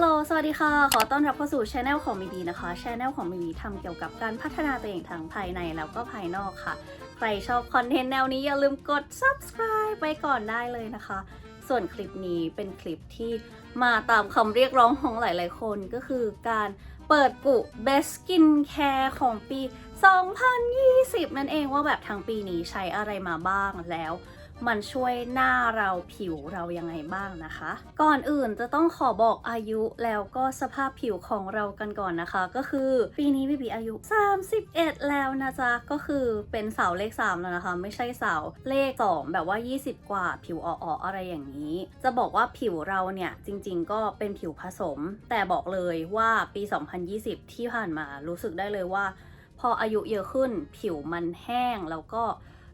ฮัลโหล สวัสดีค่ะ ขอต้อนรับเข้าสู่ช anel ของมีบีนะคะช anel ของมีบีทำเกี่ยวกับการพัฒนาตัวเองทั้งภายในแล้วก็ภายนอกค่ะ ใครชอบคอนเทนต์แนวนี้อย่าลืมกด subscribe ไปก่อนได้เลยนะคะ ส่วนคลิปนี้เป็นคลิปที่มาตามคำเรียกร้องของหลาย ๆ คนก็คือการเปิดกุ Best Skin Care ของปี 2020 นั่นเองว่าแบบทั้งปีนี้ใช้อะไรมาบ้างแล้ว มันช่วยหน้าเราผิวเรายังไงบ้างนะคะ ก่อนอื่นจะต้องขอบอกอายุแล้วก็สภาพผิวของเรากันก่อนนะคะ ก็คือปีนี้บีบีอายุ 31 แล้วนะจ๊ะ ก็คือเป็นสาวเลข 3 แล้วนะคะ ไม่ใช่สาวเลข 2 แบบว่า 20 กว่าผิวอ่อๆอะไรอย่างนี้ จะบอกว่าผิวเราเนี่ยจริง ๆ ก็เป็นผิวผสม แต่บอกเลยว่าปี 2020 ที่ผ่านมารู้สึกได้เลยว่า พออายุเยอะขึ้นผิวมันแห้งแล้วก็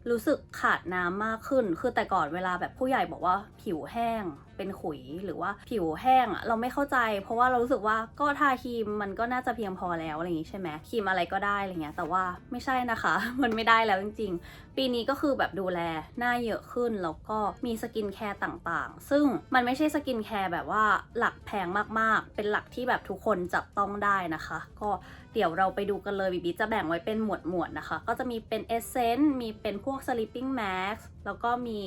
รู้สึกขาดน้ำมากขึ้น คือแต่ก่อนเวลาแบบผู้ใหญ่บอกว่าผิวแห้ง เป็นขุยหรือว่าผิวแห้งอะเราไม่เข้าใจ เพราะว่าเรารู้สึกว่าก็ทาครีมมันก็น่าจะเพียงพอแล้วอะไรอย่างงี้ใช่ไหมครีมอะไรก็ได้อะไรเงี้ยแต่ว่าไม่ใช่นะคะ มันไม่ได้แล้วจริง ๆ ปีนี้ก็คือแบบดูแลหน้าเยอะขึ้นแล้วก็มีสกินแคร์ต่างๆ ซึ่งมันไม่ใช่สกินแคร์แบบว่าหลักแพงมากๆ เป็นหลักที่แบบทุกคนจับต้องได้นะคะ ก็เดี๋ยวเราไปดูกันเลยบิบิจะแบ่งไว้เป็นหมวดหมวดๆนะคะ ก็จะมีเป็นเอเซนต์มีเป็นพวก sleeping mask แล้วก็มี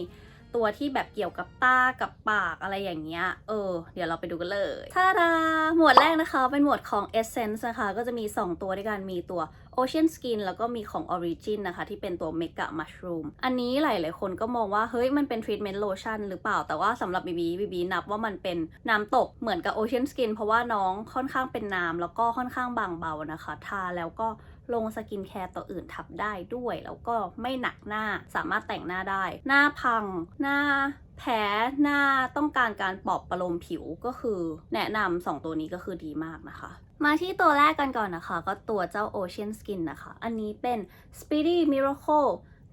ตัวที่แบบเกี่ยวกับตากับปากอะไรอย่างเงี้ย เออ เดี๋ยวเราไปดูกันเลยท่าดา หมวดแรกนะคะ เป็นหมวดของ Essence นะคะ ก็จะมี 2 ตัวด้วยกัน มีตัว Ocean Skin แล้วก็มีของ Origin นะคะ ที่เป็นตัว Mega Mushroom อันนี้หลาย ๆ คนก็มองว่า เฮ้ย มันเป็น Treatment Lotion หรือเปล่า แต่ว่าสำหรับบีบีบีบีนับว่ามันเป็นน้ำตกเหมือนกับ Ocean Skin เพราะว่าน้องค่อนข้างเป็นน้ำแล้วก็ค่อนข้างบางเบานะคะ ทาแล้วก็ ลงสกินแคร์ตัวอื่นทับได้ด้วย แล้วก็ไม่หนักหน้าสามารถแต่งหน้าได้ หน้าพัง หน้าแพ้หน้าต้องการการปลอบประโลมผิวก็คือแนะนำสองตัวนี้ก็คือดีมากนะคะ มาที่ตัวแรกกันก่อนนะคะ ก็ตัวเจ้า Ocean Skin นะคะ อันนี้เป็น Speedy Miracle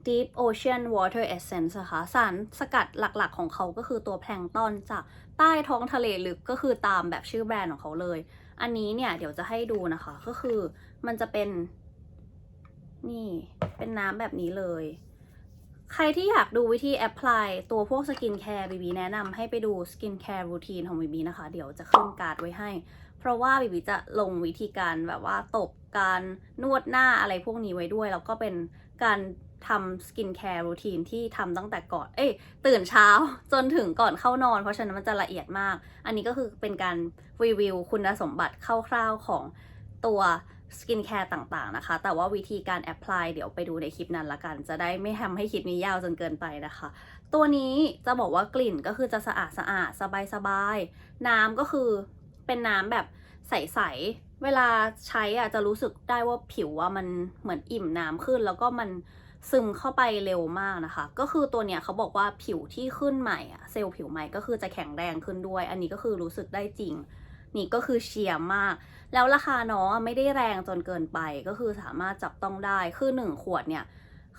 Deep Ocean Water Essence นะคะสารสกัดหลักๆของเขาก็คือตัวแพลงตอนจากใต้ท้องทะเลลึกก็คือตามแบบชื่อแบรนด์ของเขาเลย อันนี้เนี่ยเดี๋ยวจะให้ดูนะคะ ก็คือมันจะเป็น นี่เป็นน้ำแบบนี้เลย ใครที่อยากดูวิธีแอพพลายตัวพวกสกินแคร์บีบีแนะนำให้ไปดูสกินแคร์รูทีนของบีบีนะคะ เดี๋ยวจะขึ้นการ์ดไว้ให้ เพราะว่าบีบีจะลงวิธีการแบบว่าตบการนวดหน้าอะไรพวกนี้ไว้ด้วย แล้วก็เป็นการทำสกินแคร์รูทีนที่ทำตั้งแต่ก่อน เอ้ย ตื่นเช้าจนถึงก่อนเข้านอน เพราะฉะนั้นมันจะละเอียดมาก อันนี้ก็คือเป็นการรีวิวคุณสมบัติคร่าวๆของตัว สกินแคร์ต่างๆนะคะ แต่ว่าวิธีการแอพพลายเดี๋ยวไปดูในคลิปนั้นละกัน จะได้ไม่ทำให้คลิปนี้ยาวจนเกินไปนะคะ ตัวนี้จะบอกว่ากลิ่นก็คือจะสะอาดสะอาดสบายสบายๆน้ำก็คือเป็นน้ำแบบใสๆ เวลาใช้อะจะรู้สึกได้ว่าผิวอะมันเหมือนอิ่มน้ำขึ้น แล้วก็มันซึมเข้าไปเร็วมากนะคะ ก็คือตัวเนี้ยเขาบอกว่าผิวที่ขึ้นใหม่อะเซลล์ผิวใหม่ก็คือจะแข็งแรงขึ้นด้วย อันนี้ก็คือรู้สึกได้จริง นี่ก็คือเชียร์มาก แล้วราคาน้องไม่ได้แรงจนเกินไปก็คือสามารถจับต้องได้คือหนึ่งขวดเนี่ย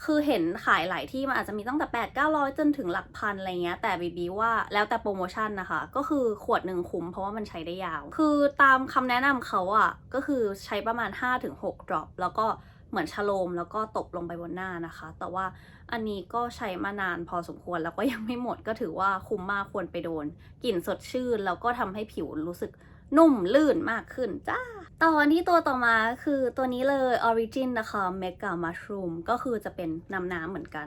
คือเห็นขายหลายที่มันอาจจะมีตั้งแต่ 8 9 0 0 จนถึงหลักพันอะไรเงี้ยแต่บีบีว่าแล้วแต่โปรโมชั่นนะคะ ก็คือขวดหนึ่งคุ้มเพราะว่ามันใช้ได้ยาว คือตามคำแนะนำเขาอะก็คือใช้ประมาณ 5-6 ดรอปแล้วก็เหมือนชโลมแล้วก็ตบลงไปบนหน้านะคะ แต่ว่าอันนี้ก็ใช้มานานพอสมควรแล้วก็ยังไม่หมดก็ถือว่าคุ้มมากควรไปโดน กลิ่นสดชื่นแล้วก็ทำให้ผิวรู้สึก นุ่มลื่นมากขึ้นจ้าตอนที่ตัวต่อมาคือตัวนี้เลย Origin นะคะ Mega Mushroom ก็คือจะเป็นน้ำน้ำเหมือนกัน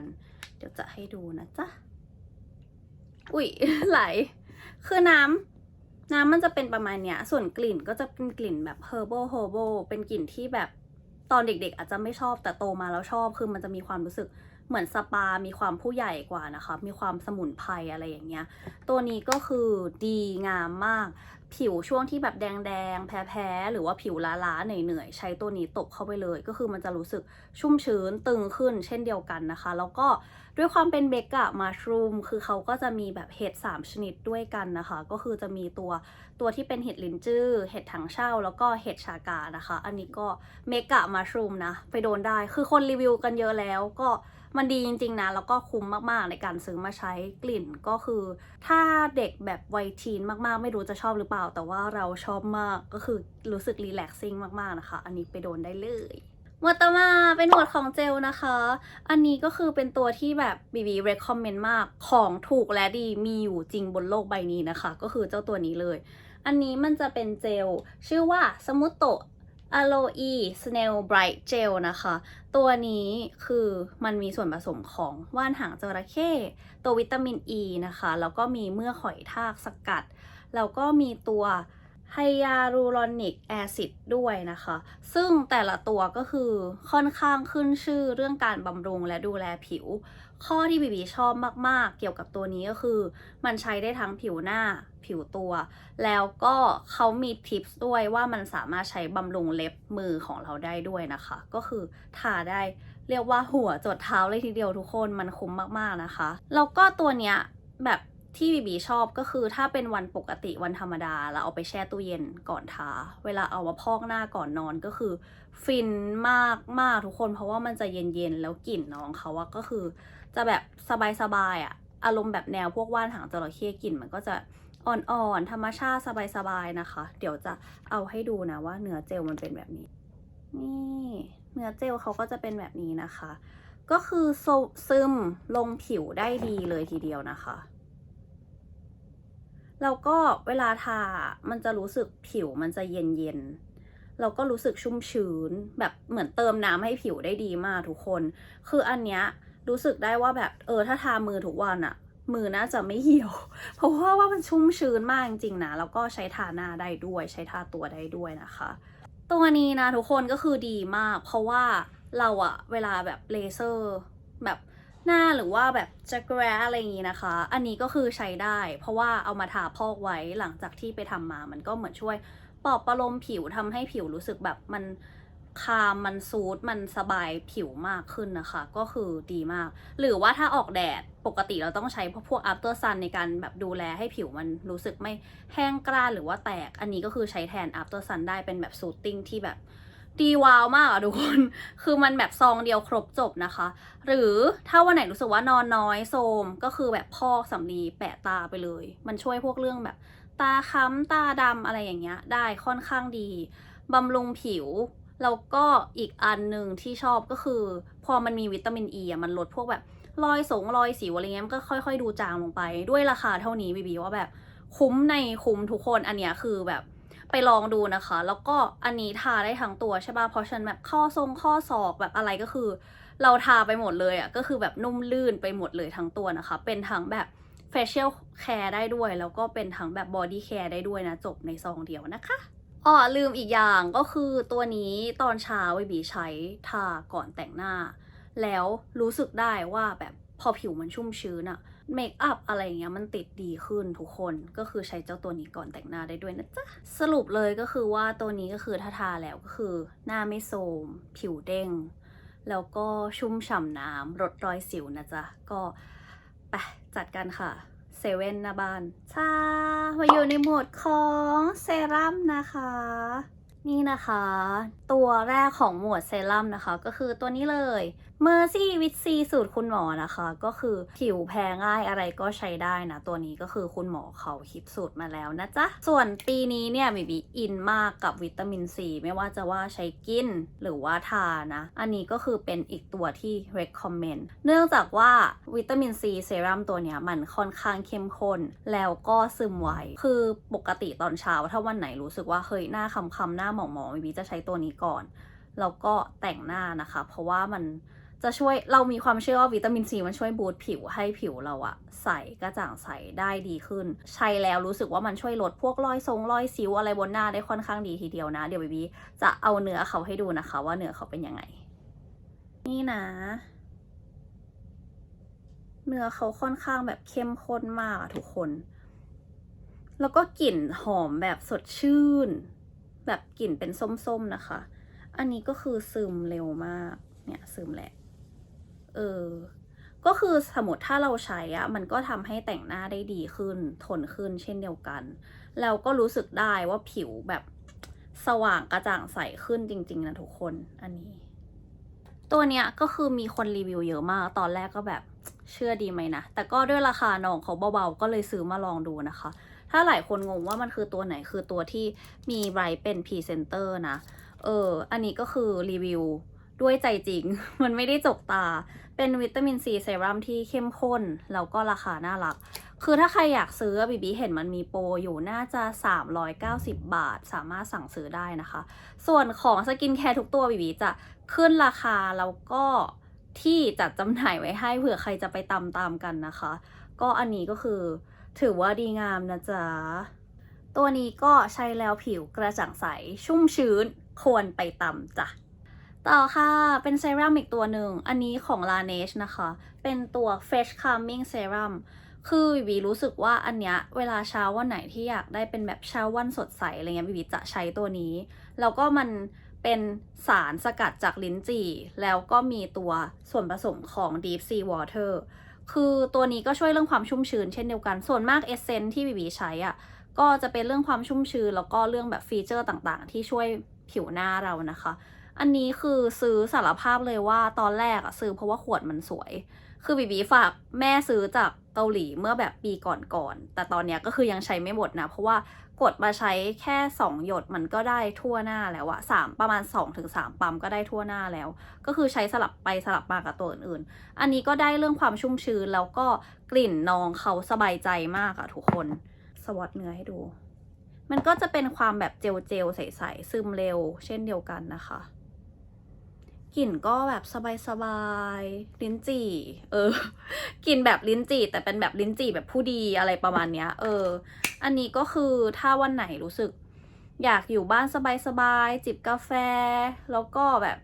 เดี๋ยวจะให้ดูนะจ๊ะ อุ๊ย ไหล คือน้ำน้ำมันจะเป็นประมาณเนี้ย ส่วนกลิ่นก็จะเป็นกลิ่นแบบ herbal herbal เป็นกลิ่นที่แบบตอนเด็กๆ อาจจะไม่ชอบแต่โตมาแล้วชอบ คือมันจะมีความรู้สึกเหมือนสปา มีความผู้ใหญ่กว่านะคะ มีความสมุนไพรอะไรอย่างเงี้ย ตัวนี้ก็คือดีงามมาก ผิวช่วงที่แบบแดงๆแพ้ๆหรือว่าผิวล้าๆเหนื่อยๆใช้ตัวนี้ตบเข้าไปเลย ก็คือมันจะรู้สึกชุ่มชื้นตึงขึ้นเช่นเดียวกันนะคะ แล้วก็ด้วยความเป็นเบกะมาชรูมคือเขาก็จะมีแบบเห็ด3 ชนิดด้วยกันนะคะ ก็คือจะมีตัวตัวที่เป็นเห็ดลินจื้อเห็ดถังเช่า แล้วก็เห็ดชากานะคะ อันนี้ก็เมกะมาชรูมนะ ไปโดนได้คือคนรีวิวกันเยอะแล้วก็ มันดีจริงๆนะ แล้วก็คุ้มมากๆในการซื้อมาใช้กลิ่นก็คือ ถ้าเด็กแบบวัยทีนมากๆ ไม่รู้จะชอบหรือเปล่า แต่ว่าเราชอบมากก็คือรู้สึกรีแลกซิ่งมากๆนะคะ อันนี้ไปโดนได้เลยหมวดต่อมาเป็นหมวดของเจลนะคะ อันนี้ก็คือเป็นตัวที่แบบบีบี recommend มากของถูกและดีมีอยู่จริงบนโลกใบนี้นะคะ ก็คือเจ้าตัวนี้เลย อันนี้มันจะเป็นเจล ชื่อว่าสมุตโล อีสเนลไบรท์เจลนะคะ ตัวนี้คือมันมีส่วนผสมของว่านหางจระเข้ตัววิตามินอ e ีนะคะ แล้วก็มีเมือกหอยทากสกัด แล้วก็มีตัวไฮยาลูรอนิกแอซิดด้วยนะคะ ซึ่งแต่ละตัวก็คือค่อนข้างขึ้นชื่อเรื่องการบำรุงและดูแลผิว ข้อที่บีบีชอบมาก ๆ เกี่ยวกับตัวนี้ก็คือ มันใช้ได้ทั้งผิวหน้าผิวตัว แล้วก็เขามีทิปส์ด้วยว่ามันสามารถใช้บำรุงเล็บมือของเราได้ด้วยนะคะ ก็คือทาได้เรียกว่าหัวจดเท้าเลยทีเดียวทุกคนมันคุ้มมาก ๆ นะคะ แล้วก็ตัวเนี้ยแบบ ที่บีบีชอบก็คือถ้าเป็นวันปกติวันธรรมดาเราเอาไปแช่ตู้เย็นก่อนทา เวลาเอามาพอกหน้าก่อนนอนก็คือ ฟินมากมากทุกคนเพราะว่ามันจะเย็นๆแล้วกลิ่นน้องเขาอะก็คือ จะแบบสบายๆอะอารมณ์แบบแนวพวกว่านหางจระเข้กลิ่นมันก็จะอ่อนๆธรรมชาติสบายๆนะคะ เดี๋ยวจะเอาให้ดูนะว่าเนื้อเจลมันเป็นแบบนี้ นี่เนื้อเจลเขาก็จะเป็นแบบนี้นะคะ ก็คือซึมลงผิวได้ดีเลยทีเดียวนะคะ แล้วก็เวลาทา มันจะรู้สึกผิวมันจะเย็นเย็นๆแล้วก็รู้สึกชุ่มชื้น แบบเหมือนเติมน้ำให้ผิวได้ดีมากทุกคน คืออันเนี้ยรู้สึกได้ว่าแบบเออถ้าทามือทุกวันอะมือน่าจะไม่เหี่ยว เพราะว่าว่ามันชุ่มชื้นมากจริงๆนะ แล้วก็ใช้ทาหน้าได้ด้วย ใช้ทาตัวได้ด้วยนะคะ ตัวนี้นะทุกคนก็คือดีมาก เพราะว่าเราอะเวลาแบบเลเซอร์แบบ หน้าหรือว่าแบบจะแกรอะไรอย่างงี้นะคะ อันนี้ก็คือใช้ได้ เพราะว่าเอามาทาพอกไว้หลังจากที่ไปทำมา มันก็เหมือนช่วยปลอบประโลมผิวทำให้ผิวรู้สึกแบบมันคามมันซูดมันสบายผิวมากขึ้นนะคะ ก็คือดีมาก หรือว่าถ้าออกแดดปกติเราต้องใช้พวก after sun ในการแบบดูแลให้ผิวมันรู้สึกไม่แห้งกร้านหรือว่าแตก อันนี้ก็คือใช้แทน after sun ได้เป็นแบบซูตติ้งที่แบบ ดีว้าวมากอะทุกคน คือมันแบบซองเดียวครบจบนะคะ หรือถ้าวันไหนรู้สึกว่านอนน้อยโซมก็คือแบบพอกสำลีแปะตาไปเลย มันช่วยพวกเรื่องแบบ ตาค้ำตาดำอะไรอย่างเงี้ย ได้ค่อนข้างดีบำรุงผิว แล้วก็อีกอันหนึ่งที่ชอบก็คือ พอมันมีวิตามินอ e ีอะมันลดพวกแบบรอยสงรอยสิวอะไรเงี้ยมันก็ค่อย ๆ ดูจางลงไป ด้วยราคาเท่านี้บีบีว่าแบบคุ้มในคุ้มทุกคนอันเนี้ยคือแบบ ไปลองดูนะคะ แล้วก็อันนี้ทาได้ทั้งตัวใช่ป่ะเพราะฉันแบบข้อทรงข้อศอกแบบอะไรก็คือ เราทาไปหมดเลยอะก็คือแบบนุ่มลื่นไปหมดเลยทั้งตัวนะคะ เป็นทั้งแบบ facial care ได้ด้วย แล้วก็เป็นทั้งแบบ body care ได้ด้วยนะ จบในซองเดียวนะคะอ๋อลืมอีกอย่างก็คือตัวนี้ตอนเช้าวิบีใช้ทาก่อนแต่งหน้า แล้วรู้สึกได้ว่าแบบพอผิวมันชุ่มชื้นอะ เมคอัพอะไรเงี้ยมันติดดีขึ้นทุกคนก็คือใช้เจ้าตัวนี้ก่อนแต่งหน้าได้ด้วยนะจ๊ะ สรุปเลยก็คือว่าตัวนี้ก็คือถ้าทาแล้วก็คือ หน้าไม่โทรมผิวเด้ง แล้วก็ชุ่มฉ่ำน้ำลดรอยสิวนะจ๊ะ ก็ไปจัดกันค่ะเซเว่นน้าบ้านชามาอยู่ในโหมดของเซรั่มนะคะ นี่นะคะ ตัวแรกของหมวดเซรั่มนะคะ ก็คือตัวนี้เลย Mercy with C สูตรคุณหมอนะคะ ก็คือผิวแพ้ง่ายอะไรก็ใช้ได้นะ ตัวนี้ก็คือคุณหมอเขาคิดสูตรมาแล้วนะจ๊ะ ส่วนปีนี้เนี่ยมีบีอินมากกับวิตามินซีไม่ว่าจะว่าใช้กินหรือว่าทานะ อันนี้ก็คือเป็นอีกตัวที่ recommend เนื่องจากว่าวิตามินซีเซรั่มตัวเนี้ยมันค่อนข้างเข้มข้นแล้วก็ซึมไวคือปกติตอนเช้าถ้าวันไหนรู้สึกว่าเฮ้ยหน้าคำๆหน้าหมองๆบีจะใช้ตัวนี้ก่อนแล้วก็แต่งหน้านะคะ เพราะว่ามัน จะช่วยเรามีความเชื่อว่าวิตามินซีมันช่วยบูตผิวให้ผิวเราอะใสกระจ่างใสได้ดีขึ้น ใช้แล้วรู้สึกว่ามันช่วยลดพวกรอยทรงรอยสิวอะไรบนหน้าได้ค่อนข้างดีทีเดียวนะ เดี๋ยวบีบีจะเอาเนื้อเขาให้ดูนะคะ ว่าเนื้อเขาเป็นยังไง นี่นะ เนื้อเขาค่อนข้างแบบเข้มข้นมากอะทุกคน แล้วก็กลิ่นหอมแบบสดชื่น แบบกลิ่นเป็นส้มๆนะคะ อันนี้ก็คือซึมเร็วมาก เนี่ยซึมแหละ เออ ก็คือสมมติถ้าเราใช้อะมันก็ทำให้แต่งหน้าได้ดีขึ้น ทนขึ้นเช่นเดียวกันแล้วก็รู้สึกได้ว่าผิวแบบสว่างกระจ่างใสขึ้นจริง ๆ นะทุกคนอันนี้ ตัวเนี้ยก็คือมีคนรีวิวเยอะมาก ตอนแรกก็แบบเชื่อดีไหมนะ แต่ก็ด้วยราคาน้องเขาเบาๆ ก็เลยซื้อมาลองดูนะคะ ถ้าหลายคนงงว่ามันคือตัวไหนคือตัวที่มีไบรท์เป็นพรีเซนเตอร์นะ เออ อันนี้ก็คือรีวิว ด้วยใจจริง มันไม่ได้จกตา เป็นวิตามินซีเซรั่มที่เข้มข้น แล้วก็ราคาน่ารัก คือถ้าใครอยากซื้อบีบีเห็นมันมีโปรอยู่น่าจะ 390 บาท สามารถสั่งซื้อได้นะคะ ส่วนของสกินแคร์ทุกตัวบีบีจะขึ้นราคา แล้วก็ที่จัดจำหน่ายไว้ให้เผื่อใครจะไปตามตามกันนะคะ ก็อันนี้ก็คือถือว่าดีงามนะจ๊ะ ตัวนี้ก็ใช้แล้วผิวกระจ่างใส ชุ่มชื้นควรไปตำจ้ะ ต่อค่ะ เป็นเซรั่มอีกตัวหนึ่ง อันนี้ของ Laneige นะคะ เป็นตัว Fresh Calming Serum คือบีบีรู้สึกว่าอันเนี้ยเวลาเช้าวันไหนที่อยากได้เป็นแบบเช้าวันสดใสอะไรเงี้ยบีบีจะใช้ตัวนี้ แล้วก็มันเป็นสารสกัดจากลิ้นจี่ แล้วก็มีตัวส่วนผสมของ Deep Sea Water คือตัวนี้ก็ช่วยเรื่องความชุ่มชื้นเช่นเดียวกัน ส่วนมากเอเซนที่บีบีใช้อะก็จะเป็นเรื่องความชุ่มชื้น แล้วก็เรื่องแบบฟีเจอร์ต่างๆ ที่ช่วยผิวหน้าเรานะคะ อันนี้คือซื้อสารภาพเลยว่าตอนแรกอะซื้อเพราะว่าขวดมันสวย คือบีบีฝากแม่ซื้อจากเกาหลีเมื่อแบบปีก่อนๆแต่ตอนเนี้ยก็คือยังใช้ไม่หมดนะ เพราะว่ากดมาใช้แค่ 2 หยดมันก็ได้ทั่วหน้าแล้วอะสามประมาณ 2-3ปั๊มก็ได้ทั่วหน้าแล้ว ก็คือใช้สลับไปสลับมากับตัวอื่นๆ อันนี้ก็ได้เรื่องความชุ่มชื้นแล้วก็กลิ่นนองเขาสบายใจมากอะทุกคน สวอตเนื้อให้ดู มันก็จะเป็นความแบบเจลเจลๆใสๆซึมเร็ว เช่นเดียวกันนะคะ กลิ่นก็แบบสบายๆ ลิ้นจี่ เออ กลิ่นแบบลิ้นจี่ แต่เป็นแบบลิ้นจี่แบบผู้ดีอะไรประมาณเนี้ย เออ อันนี้ก็คือถ้าวันไหนรู้สึก อยากอยู่บ้านสบายๆ จิบกาแฟ แล้วก็แบบ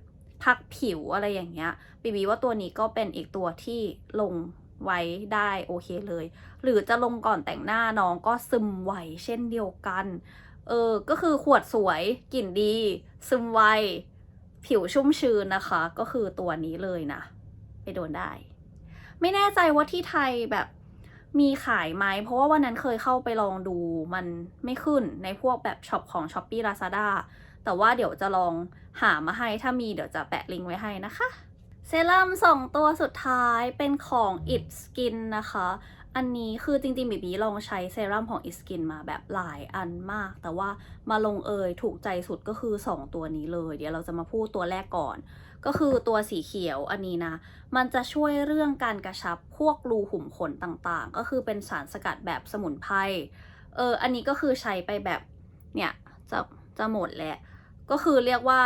พักผิวอะไรอย่างเงี้ยบีบีว่าตัวนี้ก็เป็นอีกตัวที่ลงไว้ได้โอเคเลย หรือจะลงก่อนแต่งหน้าน้องก็ซึมไวเช่นเดียวกัน เออ ก็คือขวดสวยกลิ่นดี ซึมไว ผิวชุ่มชื้นนะคะ ก็คือตัวนี้เลยนะ ไปโดนได้ ไม่แน่ใจว่าที่ไทยแบบมีขายไหม เพราะว่าวันนั้นเคยเข้าไปลองดูมันไม่ขึ้นในพวกแบบช็อปของ s h อ p e e Lazada แต่ว่าเดี๋ยวจะลองหามาให้ถ้ามีเดี๋ยวจะแปะลิงก์ไว้ให้นะคะ เซรั่มสองตัวสุดท้ายเป็นของ It Skin นะคะ อันนี้คือจริงๆบีบีลองใช้เซรั่มของ It Skin มาแบบหลายอันมาก แต่ว่ามาลงเอยถูกใจสุดก็คือ 2 ตัวนี้เลย เดี๋ยวเราจะมาพูดตัวแรกก่อน ก็คือตัวสีเขียวอันนี้นะ มันจะช่วยเรื่องการกระชับพวกรูขุมขนต่างๆ ก็คือเป็นสารสกัดแบบสมุนไพรเอออันนี้ก็คือใช้ไปแบบเนี่ยจะจะหมดแล้วก็คือเรียกว่า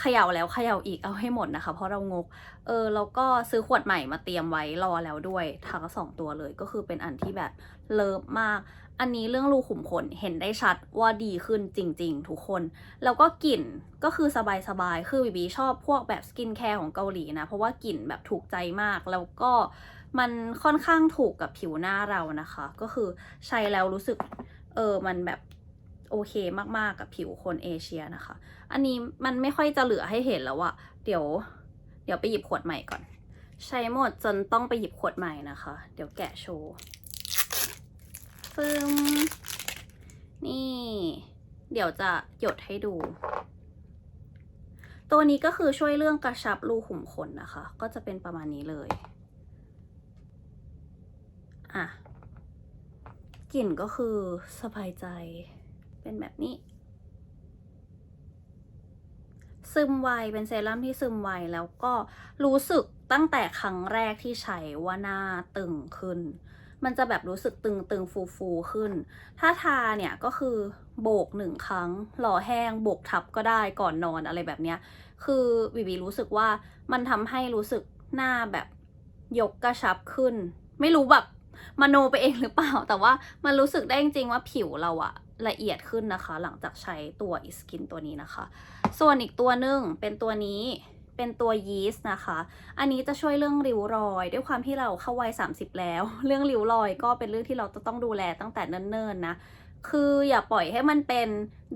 เขย่าแล้วเขย่าอีกเอาให้หมดนะคะ เพราะเรางก เออแล้วก็ซื้อขวดใหม่มาเตรียมไว้รอแล้วด้วยทั้งสองตัวเลยก็คือเป็นอันที่แบบเลิฟมาก อันนี้เรื่องรูขุมขนเห็นได้ชัดว่าดีขึ้นจริง ๆ ทุกคน แล้วก็กลิ่นก็คือสบายๆคือบีบีชอบพวกแบบสกินแคร์ของเกาหลีนะ เพราะว่ากลิ่นแบบถูกใจมากแล้วก็มันค่อนข้างถูกกับผิวหน้าเรานะคะ ก็คือใช้แล้วรู้สึกเออมันแบบ โอเคมากๆกับผิวคนเอเชียนะคะ อันนี้มันไม่ค่อยจะเหลือให้เห็นแล้วอะเดี๋ยว เดี๋ยวไปหยิบขวดใหม่ก่อน ใช้หมดจนต้องไปหยิบขวดใหม่นะคะ เดี๋ยวแกะโชว์ปึ้มนี่ เดี๋ยวจะหยดให้ดู ตัวนี้ก็คือช่วยเรื่องกระชับรูขุมขนนะคะ ก็จะเป็นประมาณนี้เลย อะ กลิ่นก็คือสบายใจ เป็นแบบนี้ ซึมไวเป็นเซรั่มที่ซึมไวแล้วก็รู้สึกตั้งแต่ครั้งแรกที่ใช้ว่าหน้าตึงขึ้น มันจะแบบรู้สึกตึงตึงฟูฟูๆขึ้น ถ้าทาเนี่ยก็คือโบกหนึ่งครั้งหล่อแห้งโบกทับก็ได้ก่อนนอนอะไรแบบเนี้ย คือบีบีรู้สึกว่ามันทำให้รู้สึกหน้าแบบยกกระชับขึ้น ไม่รู้แบบมโนไปเองหรือเปล่า แต่ว่ามันรู้สึกได้จริงๆว่าผิวเราอะ ละเอียดขึ้นนะคะ หลังจากใช้ตัวอิสกินตัวนี้นะคะ ส่วนอีกตัวหนึ่งเป็นตัวนี้เป็นตัวยีสต์นะคะ อันนี้จะช่วยเรื่องริ้วรอย ด้วยความที่เราเข้าวัย 30 แล้ว เรื่องริ้วรอยก็เป็นเรื่องที่เราจะต้องดูแลตั้งแต่เนิ่นๆนะ คืออย่าปล่อยให้มันเป็น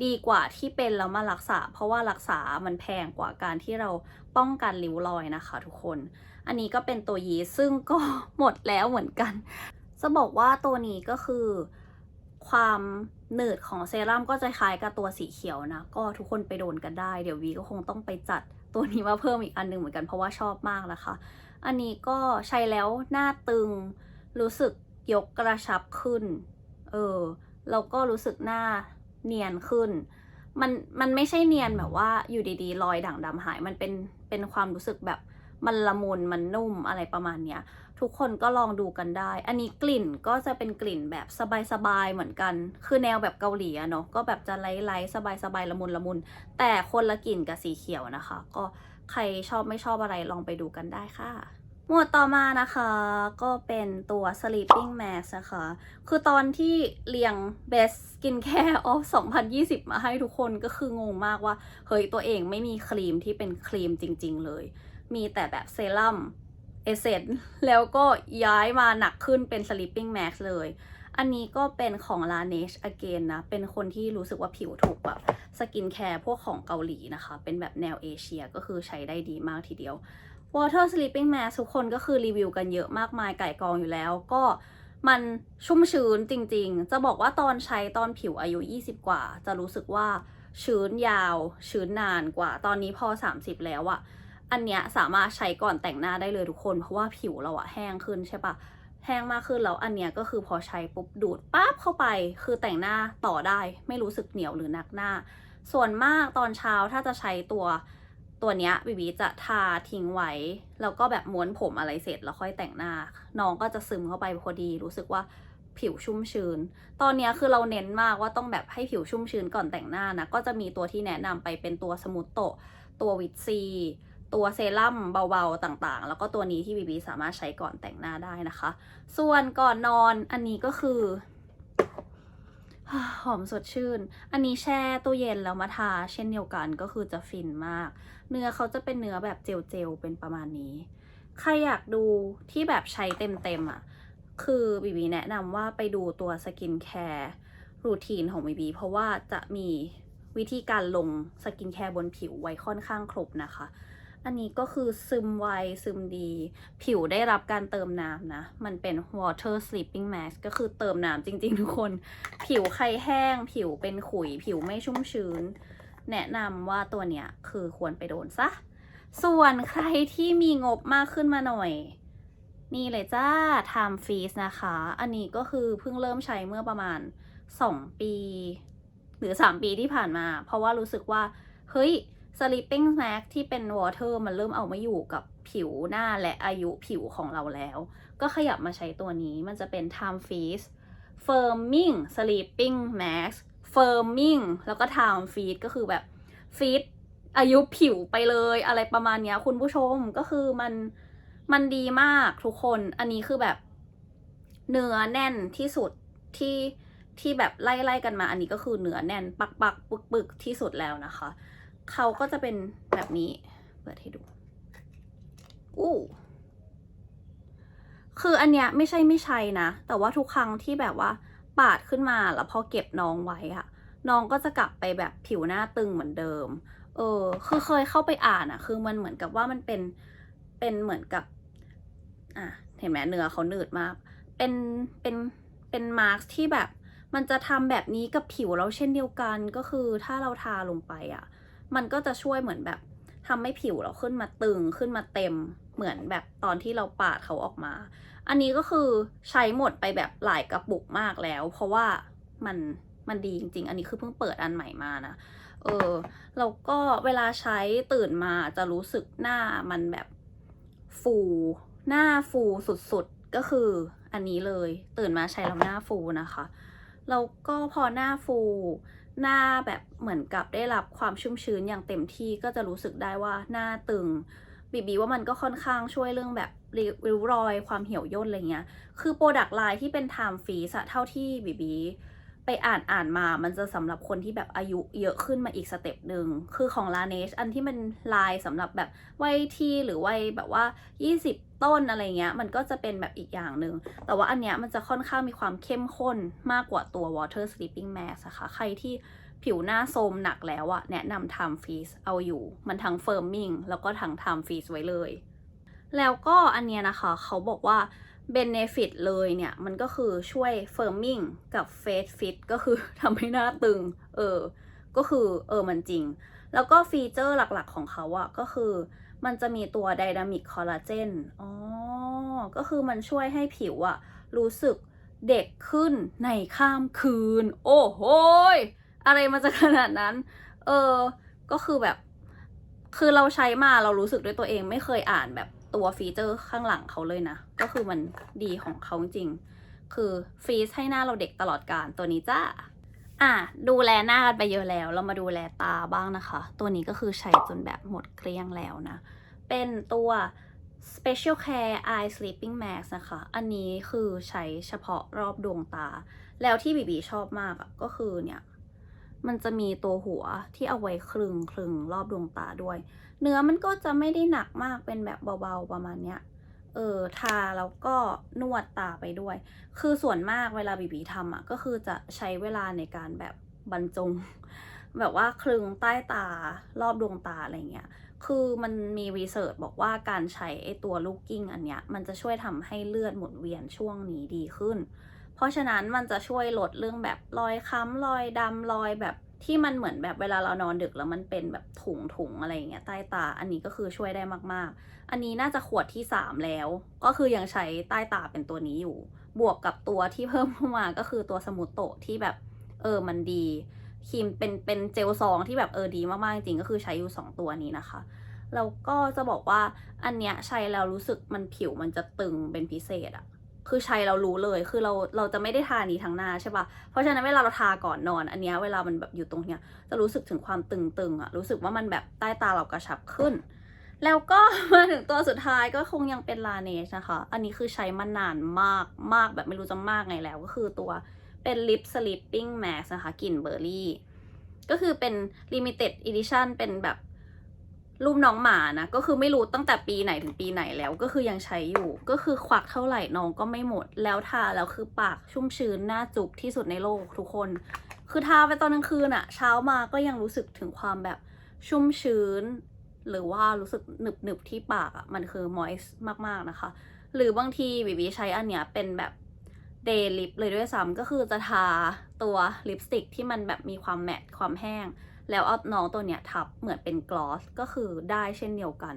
ดีกว่าที่เป็นแล้วมารักษา เพราะว่ารักษามันแพงกว่าการที่เราป้องกันริ้วรอยนะคะ ทุกคน อันนี้ก็เป็นตัวยีสต์ซึ่งก็หมดแล้วเหมือนกัน จะบอกว่าตัวนี้ก็คือความ หนืดของเซรั่มก็จะคล้ายกับตัวสีเขียวนะ ก็ทุกคนไปโดนกันได้ เดี๋ยววีก็คงต้องไปจัดตัวนี้มาเพิ่มอีกอันหนึ่งเหมือนกันเพราะว่าชอบมากนะคะ อันนี้ก็ใช้แล้วหน้าตึง รู้สึกยกกระชับขึ้น เออ แล้วก็รู้สึกหน้าเนียนขึ้น มัน มันไม่ใช่เนียนแบบว่าอยู่ดีๆ รอยด่างดำหาย มันเป็น เป็นความรู้สึกแบบ มันละมุนมันนุ่มอะไรประมาณเนี้ยทุกคนก็ลองดูกันได้ อันนี้กลิ่นก็จะเป็นกลิ่นแบบสบายๆเหมือนกัน คือแนวแบบเกาหลีอะเนาะ ก็แบบจะไล่ๆสบายๆละมุนละมุน แต่คนละกลิ่นกับสีเขียวนะคะ ก็ใครชอบไม่ชอบอะไรลองไปดูกันได้ค่ะ หมวดต่อมานะคะก็เป็นตัว sleeping mask นะคะ คือตอนที่เรียง best skincare of 2020 มาให้ทุกคนก็คืองงมากว่า เฮ้ยตัวเองไม่มีครีมที่เป็นครีมจริง ๆ เลย มีแต่แบบเซรั่มเอเซนแล้วก็ย้ายมาหนักขึ้นเป็น sleeping mask เลย อันนี้ก็เป็นของ Laneige again นะ เป็นคนที่รู้สึกว่าผิวถูกแบบสกินแคร์พวกของเกาหลีนะคะ เป็นแบบแนวเอเชียก็คือใช้ได้ดีมากทีเดียว Water Sleeping Mask ทุกคนก็คือรีวิวกันเยอะมากมายไก่กองอยู่แล้วก็มันชุ่มชื้นจริงๆ จะบอกว่าตอนใช้ตอนผิวอายุ 20 กว่า จะรู้สึกว่าชื้นยาว ชื้นนานกว่า ตอนนี้พอ 30 แล้วอะ อันเนี้ยสามารถใช้ก่อนแต่งหน้าได้เลยทุกคน เพราะว่าผิวเราอะแห้งขึ้นใช่ปะแห้งมากขึ้นแล้วอันเนี้ยก็คือพอใช้ปุ๊บดูดปั๊บเข้าไป คือแต่งหน้าต่อได้ไม่รู้สึกเหนียวหรือนักหน้า ส่วนมากตอนเช้าถ้าจะใช้ตัวตัวเนี้ยบีบีจะทาทิ้งไว้ แล้วก็แบบม้วนผมอะไรเสร็จแล้วค่อยแต่งหน้า น้องก็จะซึมเข้าไปพอดีรู้สึกว่าผิวชุ่มชื้น ตอนเนี้ยคือเราเน้นมากว่าต้องแบบให้ผิวชุ่มชื้นก่อนแต่งหน้านะ ก็จะมีตัวที่แนะนำไปเป็นตัวสมูทโตตัววิตซี ตัวเซรั่มเบาๆต่างๆ แล้วก็ตัวนี้ที่บีบีสามารถใช้ก่อนแต่งหน้าได้นะคะ ส่วนก่อนนอนอันนี้ก็คือหอมสดชื่น อันนี้แช่ตู้เย็นแล้วมาทาเช่นเดียวกันก็คือจะฟินมาก เนื้อเขาจะเป็นเนื้อแบบเจลๆเป็นประมาณนี้ ใครอยากดูที่แบบใช้เต็มๆอะ คือบีบีแนะนำว่าไปดูตัวสกินแคร์รูทีนของบีบีเพราะว่าจะมีวิธีการลงสกินแคร์บนผิวไว้ค่อนข้างครบนะคะ อันนี้ก็คือซึมไวซึมดี ผิวได้รับการเติมน้ำนะ มันเป็น water sleeping mask ก็คือเติมน้ำจริงๆ ทุกคน ผิวใครแห้ง ผิวเป็นขุย ผิวไม่ชุ่มชื้น แนะนำว่าตัวเนี้ยคือควรไปโดนซะ ส่วนใครที่มีงบมากขึ้นมาหน่อย นี่เลยจ้า Time Freeze นะคะ อันนี้ก็คือเพิ่งเริ่มใช้เมื่อประมาณ 2 ปี หรือ 3 ปีที่ผ่านมา เพราะว่ารู้สึกว่า เฮ้ย Sleeping Mask ที่เป็น Water มันเริ่มเอาไม่อยู่กับผิวหน้าและอายุผิวของเราแล้ว ก็ขยับมาใช้ตัวนี้มันจะเป็น Time Freeze Firming Sleeping Mask Firming แล้วก็ Time Freeze ก็คือแบบฟีดอายุผิวไปเลยอะไรประมาณนี้คุณผู้ชมก็คือมันมันดีมากทุกคนอันนี้คือแบบเนื้อแน่นที่สุดที่ที่แบบไล่ไล่กันมาอันนี้ก็คือเนื้อแน่นปักปักปึกปึกที่สุดแล้วนะคะ เขาก็จะเป็นแบบนี้ เปิดให้ดู อู้ คืออันเนี้ยไม่ใช่ไม่ใช่นะ แต่ว่าทุกครั้งที่แบบว่า ปาดขึ้นมาแล้วพอเก็บน้องไว้อะน้องก็จะกลับไปแบบผิวหน้าตึงเหมือนเดิม เออ คือเคยเข้าไปอ่านอะคือมันเหมือนกับว่ามันเป็น เป็นเหมือนกับ อะ เห็นไหมเนื้อเขาหนืดมาก เป็น เป็น เป็นมาร์กที่แบบ มันจะทำแบบนี้กับผิวเราเช่นเดียวกัน ก็คือถ้าเราทาลงไปอะ มันก็จะช่วยเหมือนแบบทำให้ผิวเราขึ้นมาตึงขึ้นมาเต็มเหมือนแบบตอนที่เราปาดเขาออกมา อันนี้ก็คือใช้หมดไปแบบหลายกระปุกมากแล้ว เพราะว่ามันมันดีจริง ๆ อันนี้คือเพิ่งเปิดอันใหม่มานะ เออแล้วก็เวลาใช้ตื่นมาจะรู้สึกหน้ามันแบบฟูหน้าฟูสุดๆ ก็คืออันนี้เลย ตื่นมาใช้แล้วหน้าฟูนะคะ แล้วก็พอหน้าฟู หน้าแบบเหมือนกับได้รับความชุ่มชื้นอย่างเต็มที่ก็จะรู้สึกได้ว่าหน้าตึงบีบีว่ามันก็ค่อนข้างช่วยเรื่องแบบริ้วรอยความเหี่ยวย่นอะไรเงี้ย คือโปรดักต์ไลน์ที่เป็น time freeze อะเท่าที่บีบีไปอ่านอ่านมา มันจะสำหรับคนที่แบบอายุเยอะขึ้นมาอีกสเต็ปหนึ่ง คือของ Laneige อันที่มันลายสำหรับแบบวัยที่หรือวัยแบบว่า 20 ต้นอะไรเงี้ยมันก็จะเป็นแบบอีกอย่างหนึ่ง แต่ว่าอันเนี้ยมันจะค่อนข้างมีความเข้มข้นมากกว่าตัว water sleeping mask อะค่ะใครที่ผิวหน้าโทมหนักแล้วอะแนะนำ time freeze เอาอยู่ มันทั้ง firming แล้วก็ทั้ง time freeze ไว้เลย แล้วก็อันเนี้ยนะคะ เขาบอกว่า benefit เลยเนี่ย มันก็คือช่วย firming กับ face fit ก็คือทำให้หน้าตึง เออ ก็คือเออมันจริง แล้วก็ฟีเจอร์หลักๆของเขาอะก็คือ มันจะมีตัว dynamic collagen อ๋อ ก็คือมันช่วยให้ผิวอะรู้สึกเด็กขึ้นในข้ามคืน โอ้โหอะไรมันจะขนาดนั้น เออ ก็คือแบบ คือเราใช้มาเรารู้สึกด้วยตัวเองไม่เคยอ่านแบบตัวฟีเจอร์ข้างหลังเขาเลยนะ ก็คือมันดีของเขาจริง คือฟรีซให้หน้าเราเด็กตลอดการตัวนี้จ้า อะดูแลหน้ากันไปเยอะแล้ว เรามาดูแลตาบ้างนะคะ ตัวนี้ก็คือใช้จนแบบหมดเกลี้ยงแล้วนะ เป็นตัว Special Care Eye Sleeping Mask นะคะ อันนี้คือใช้เฉพาะรอบดวงตา แล้วที่บีบีชอบมากอะก็คือเนี่ย มันจะมีตัวหัวที่เอาไว้คลึงคลึงรอบดวงตาด้วย เนื้อมันก็จะไม่ได้หนักมากเป็นแบบเบาๆประมาณเนี้ย เออทาแล้วก็นวดตาไปด้วย คือส่วนมากเวลาบีบีทำอะก็คือจะใช้เวลาในการแบบบรรจง แบบว่าคลึงใต้ตารอบดวงตาอะไรเงี้ย คือมันมีรีเสิร์ชบอกว่าการใช้ไอตัวลูกกิ้งอันเนี้ยมันจะช่วยทำให้เลือดหมุนเวียนช่วงนี้ดีขึ้น เพราะฉะนั้นมันจะช่วยลดเรื่องแบบรอยค้ำรอยดำรอยแบบ ที่มันเหมือนแบบเวลาเรานอนดึกแล้วมันเป็นแบบถุงถุงๆอะไรอย่างเงี้ยใต้ตา อันนี้ก็คือช่วยได้มากๆ อันนี้น่าจะขวดที่ 3 แล้ว ก็คือยังใช้ใต้ตาเป็นตัวนี้อยู่ บวกกับตัวที่เพิ่มเข้ามาก็คือตัวสมุตโตะที่แบบเออมันดีครีมเป็นเป็นเจลซองที่แบบเออดีมากๆจริงๆก็คือใช้อยู่ 2 ตัวนี้นะคะแล้วก็จะบอกว่าอันเนี้ยใช้แล้วรู้สึกมันผิวมันจะตึงเป็นพิเศษอะ คือใช้เรารู้เลย คือเราเราจะไม่ได้ทานี้ทั้งหน้าใช่ปะเพราะฉะนั้นเวลาเราทาก่อนนอน อันเนี้ยเวลามันแบบอยู่ตรงเนี้ย จะรู้สึกถึงความตึงๆอะรู้สึกว่ามันแบบใต้ตาเรากระชับขึ้น แล้วก็มาถึงตัวสุดท้ายก็คงยังเป็นลาเนชนะคะ อันนี้คือใช้มานานมากมากแบบไม่รู้จะมากไงแล้ว ก็คือตัวเป็น Lip Sleeping Mask นะคะกลิ่นเบอร์รี่ ก็คือเป็น Limited Edition เป็นแบบ รูปน้องหมานะ ก็คือไม่รู้ตั้งแต่ปีไหนถึงปีไหนแล้ว ก็คือยังใช้อยู่ ก็คือควักเท่าไหร่น้องก็ไม่หมด แล้วทาแล้วคือปากชุ่มชื้นหน้าจุกที่สุดในโลกทุกคน คือทาไปตอนกลางคืนอะเช้ามาก็ยังรู้สึกถึงความแบบชุ่มชื้น หรือว่ารู้สึกหนึบหนึบที่ปากอะมันคือมอยส์มากๆนะคะ หรือบางทีบีบีใช้อันเนี้ยเป็นแบบเดย์ลิปเลยด้วยซ้ำก็คือจะทาตัวลิปสติกที่มันแบบมีความแมตต์ความแห้ง แล้วเอาน้องตัวเนี้ยทับเหมือนเป็นกลอสก็คือได้เช่นเดียวกัน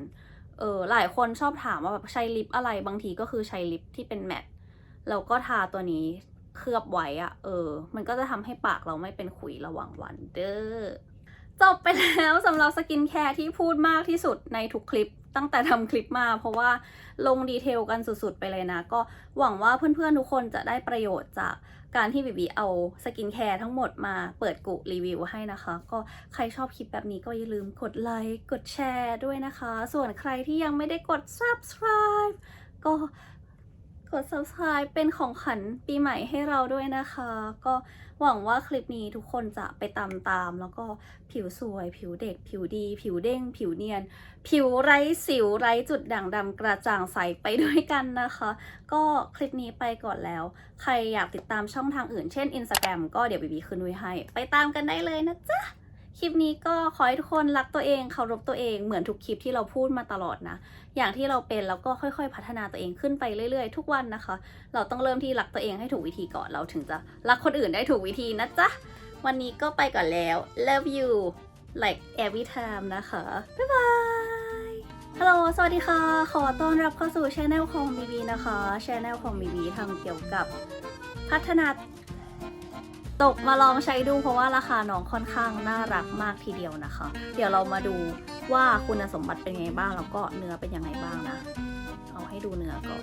เออหลายคนชอบถามว่าแบบใช้ลิปอะไรบางทีก็คือใช้ลิปที่เป็นแมตต์แล้วก็ทาตัวนี้เคลือบไว้อะเออ มันก็จะทำให้ปากเราไม่เป็นขุยระหว่างวันเด้อจบไปแล้วสำหรับสกินแคร์ที่พูดมากที่สุดในทุกคลิป ตั้งแต่ทำคลิปมา เพราะว่าลงดีเทลกันสุดๆ ไปเลยนะ ก็หวังว่าเพื่อนๆ ทุกคนจะได้ประโยชน์จากการที่บีบีเอาสกินแคร์ทั้งหมดมาเปิดกุรีวิวให้นะคะ ก็ใครชอบคลิปแบบนี้ก็อย่าลืมกดไลค์ กดแชร์ด้วยนะคะ ส่วนใครที่ยังไม่ได้กด subscribe ก็ กด subscribe เป็นของขวัญปีใหม่ให้เราด้วยนะคะ ก็หวังว่าคลิปนี้ทุกคนจะไปตามตามแล้วก็ผิวสวย ผิวเด็ก ผิวดี ผิวเด้ง ผิวเนียน ผิวไร้สิวไร้จุดด่างดำกระจ่างใสไปด้วยกันนะคะ ก็คลิปนี้ไปก่อนแล้ว ใครอยากติดตามช่องทางอื่นเช่น Instagram ก็เดี๋ยวบีบีขึ้นไว้ให้ ไปตามกันได้เลยนะจ๊ะ คลิปนี้ก็ขอให้ทุกคนรักตัวเองเคารพตัวเองเหมือนทุกคลิปที่เราพูดมาตลอดนะ อย่างที่เราเป็นแล้วก็ค่อยๆ พัฒนาตัวเองขึ้นไปเรื่อยๆ ทุกวันนะคะ เราต้องเริ่มที่รักตัวเองให้ถูกวิธีก่อนเราถึงจะรักคนอื่นได้ถูกวิธีนะจ๊ะ วันนี้ก็ไปก่อนแล้ว love you like every time นะคะ บ๊ายบายฮัลโหล สวัสดีค่ะ ขอต้อนรับเข้าสู่ช anel ของ BB นะคะช anel ของ BB ทำเกี่ยวกับพัฒนา ตกมาลองใช้ดูเพราะว่าราคาน้องค่อนข้างน่ารักมากทีเดียวนะคะ เดี๋ยวเรามาดูว่าคุณสมบัติเป็นไงบ้างแล้วก็เนื้อเป็นยังไงบ้างนะ เอาให้ดูเนื้อก่อน